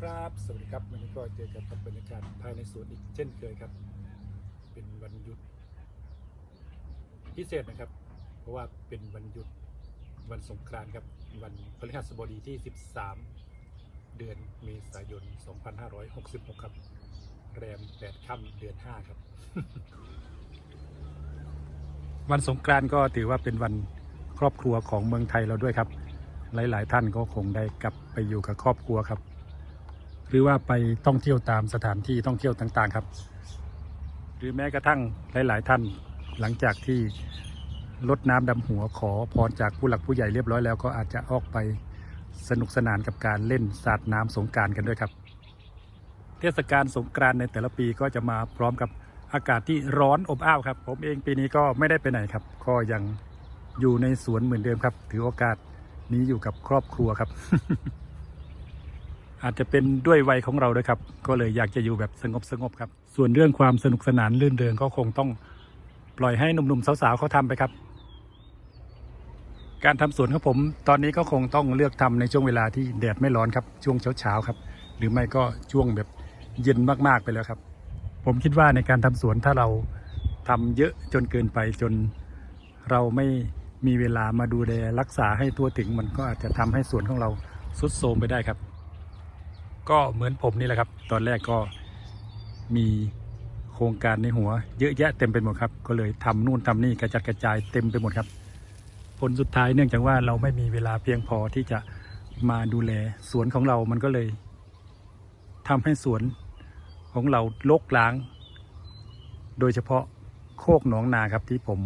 ครับ สวัสดีครับ วันนี้ก็เจอกันกับบรรยากาศภายในสวนอีกเช่นเคยครับ เป็นวันหยุดพิเศษนะครับ เพราะว่าเป็นวันหยุดวันสงกรานต์ครับ วันพฤหัสบดีที่ 13 เดือนเมษายน 2566 ครับ แรม8ค่ำเดือน 5 ครับ วันสงกรานต์ก็ถือว่าเป็นวันครอบครัวของเมืองไทยเราด้วยครับ หลาย ๆ ท่านก็คงได้กลับไปอยู่กับครอบครัวครับ หรือว่าไปท่องเที่ยวตามสถานที่ท่องเที่ยวต่างๆครับ หรือแม้กระทั่งหลาย ๆ ท่านหลังจากที่ลดน้ำดำหัวขอพรจากผู้หลักผู้ใหญ่เรียบร้อยแล้วก็อาจจะออกไปสนุกสนานกับการเล่นสาดน้ำสงการกันด้วยครับ เทศกาลสงกานต์ในแต่ละปีก็จะมาพร้อมกับอากาศที่ร้อนอบอ้าวครับ ผมเองปีนี้ก็ไม่ได้ไปไหนครับ ก็ยังอยู่ในสวนเหมือนเดิมครับ ถือโอกาสนี้อยู่กับครอบครัวครับ อาจจะเป็นด้วยวัยของเราด้วยครับ ก็เลยอยากจะอยู่แบบสงบสงบครับ ส่วนเรื่องความสนุกสนานลื่นเริงก็คงต้องปล่อยให้หนุ่มๆสาวๆเขาทำไปครับ การทำสวนของผม ตอนนี้ก็คงต้องเลือกทำในช่วงเวลาที่แดดไม่ร้อนครับ ช่วงเช้าๆครับ หรือไม่ก็ช่วงแบบเย็นมากๆไปแล้วครับ ผมคิดว่าในการทำสวนถ้าเราทำเยอะจนเกินไปจนเราไม่มีเวลามาดูแลรักษาให้ทั่วถึงมันก็อาจจะทำให้สวนของเราสุดโทรมไปได้ครับ ก็เหมือนผมนี่แหละครับ ตอนแรกก็มีโครงการในหัว เยอะแยะเต็มไปหมดครับ ก็เลยทำนู่นทำนี่กระจัดกระจายเต็มไปหมดครับ ผลสุดท้ายเนื่องจากว่าเราไม่มีเวลาเพียงพอที่จะมาดูแลสวนของเรามันก็เลยทำให้สวนของเราลกล้าง โดยเฉพาะโคกหนองนาครับที่ผม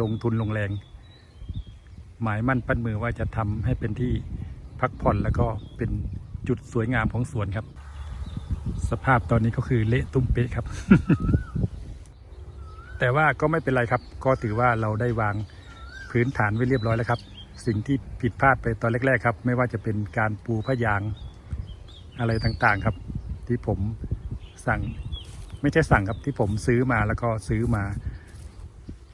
ลงทุนลงแรง หมายมั่นปั้นมือว่าจะทำให้เป็นที่พักผ่อนแล้วก็เป็น จุดสวยงามของสวนครับ สภาพตอนนี้ก็คือเละตุ้มเป๊ะครับ แต่ว่าก็ไม่เป็นไรครับ ก็ถือว่าเราได้วางพื้นฐานไว้เรียบร้อยแล้วครับ สิ่งที่ผิดพลาดไปตอนแรก ๆ ครับ ไม่ว่าจะเป็นการปูผ้ายางอะไรต่างๆครับ ที่ผมสั่งไม่ใช่สั่งครับที่ผมซื้อมาแล้วก็ซื้อมา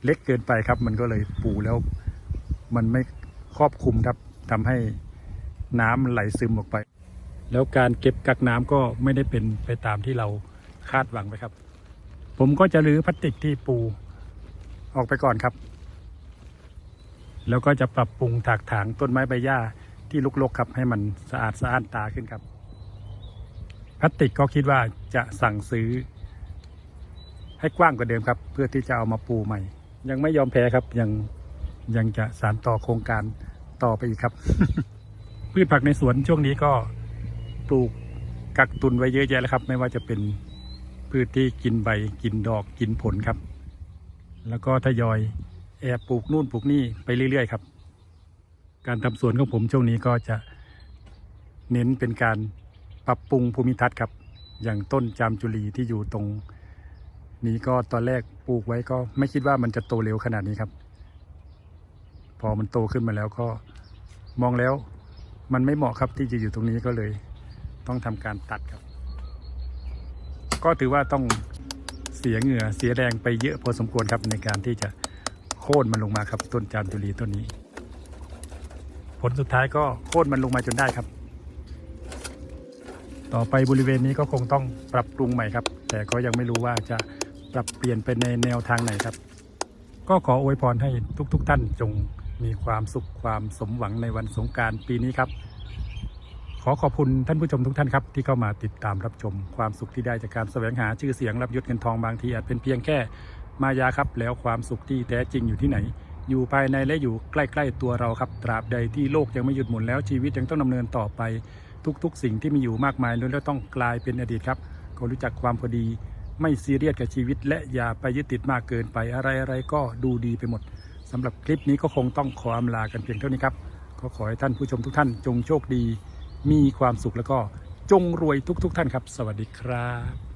เล็กเกินไปครับ มันก็เลยปูแล้ว มันไม่ครอบคลุมครับทำให้น้ำมันไหลซึมออกไป แล้วการเก็บกักน้ำก็ไม่ได้เป็นไปตามที่เราคาดหวังไปครับ ผมก็จะรื้อพลาสติกที่ปูออกไปก่อนครับ แล้วก็จะปรับปรุงถากถางต้นไม้ใบหญ้าที่ลุกๆครับ ให้มันสะอาดสะอ้านตาขึ้นครับพลาสติกก็คิดว่าจะสั่งซื้อ ให้กว้างกว่าเดิมครับ เพื่อที่จะเอามาปูใหม่ ยังไม่ยอมแพ้ครับยังยังจะสานต่อโครงการต่อไปอีกครับ พืชผักในสวนช่วงนี้ก็ ปลูกกักตุนไว้เยอะแยะแล้วครับ ไม่ว่าจะเป็นพืชที่กินใบกินดอกกินผลครับ แล้วก็ทยอยแอบปลูกนู่นปลูกนี่ไปเรื่อยๆครับ การทำสวนของผมช่วงนี้ก็จะเน้นเป็นการปรับปรุงภูมิทัศน์ครับ อย่างต้นจามจุลีที่อยู่ตรง นี้ก็ตอนแรกปลูกไว้ก็ไม่คิดว่ามันจะโตเร็วขนาดนี้ครับ พอมันโตขึ้นมาแล้วก็มองแล้วมันไม่เหมาะครับที่จะอยู่ตรงนี้ก็เลย ต้องทำการตัดครับ ก็ถือว่าต้องเสียเหงื่อเสียแรงไปเยอะพอสมควรครับในการที่จะโค่นมันลงมาครับ ต้นจามจุลีต้นนี้ ผลสุดท้ายก็โค่นมันลงมาจนได้ครับ ต่อไปบริเวณนี้ก็คงต้องปรับปรุงใหม่ครับ แต่ก็ยังไม่รู้ว่าจะปรับเปลี่ยนไปในแนวทางไหนครับ ก็ขออวยพรให้ทุกๆทท่านจงมีความสุขความสมหวังในวันสงการปีนี้ครับ ขอขอบคุณท่านผู้ชมทุกท่านครับ ที่เข้ามาติดตามรับชมความสุขที่ได้จากการแสวงหาชื่อเสียงรับยศเงินทองบางทีอาจเป็นเพียงแค่มายาครับ แล้วความสุขที่แท้จริงอยู่ที่ไหน อยู่ภายในและอยู่ใกล้ๆตัวเราครับตราบใดที่โลกยังไม่หยุดหมุนแล้วชีวิตยังต้องดำเนินต่อไป ทุกๆ สิ่งที่มีอยู่มากมายล้วนแล้วต้องกลายเป็นอดีตครับก็รู้จักความพอดี ไม่ซีเรียสกับชีวิต และอย่าไปยึดติดมากเกินไปอะไรๆก็ดูดีไปหมดสำหรับคลิปนี้ก็คงต้องขออำลากันเพียงเท่านี้ครับก็ขอให้ท่านผู้ชมทุกท่านจงโชคดี มีความสุขแล้วก็จงรวยทุก ๆ ท่านครับ สวัสดีครับ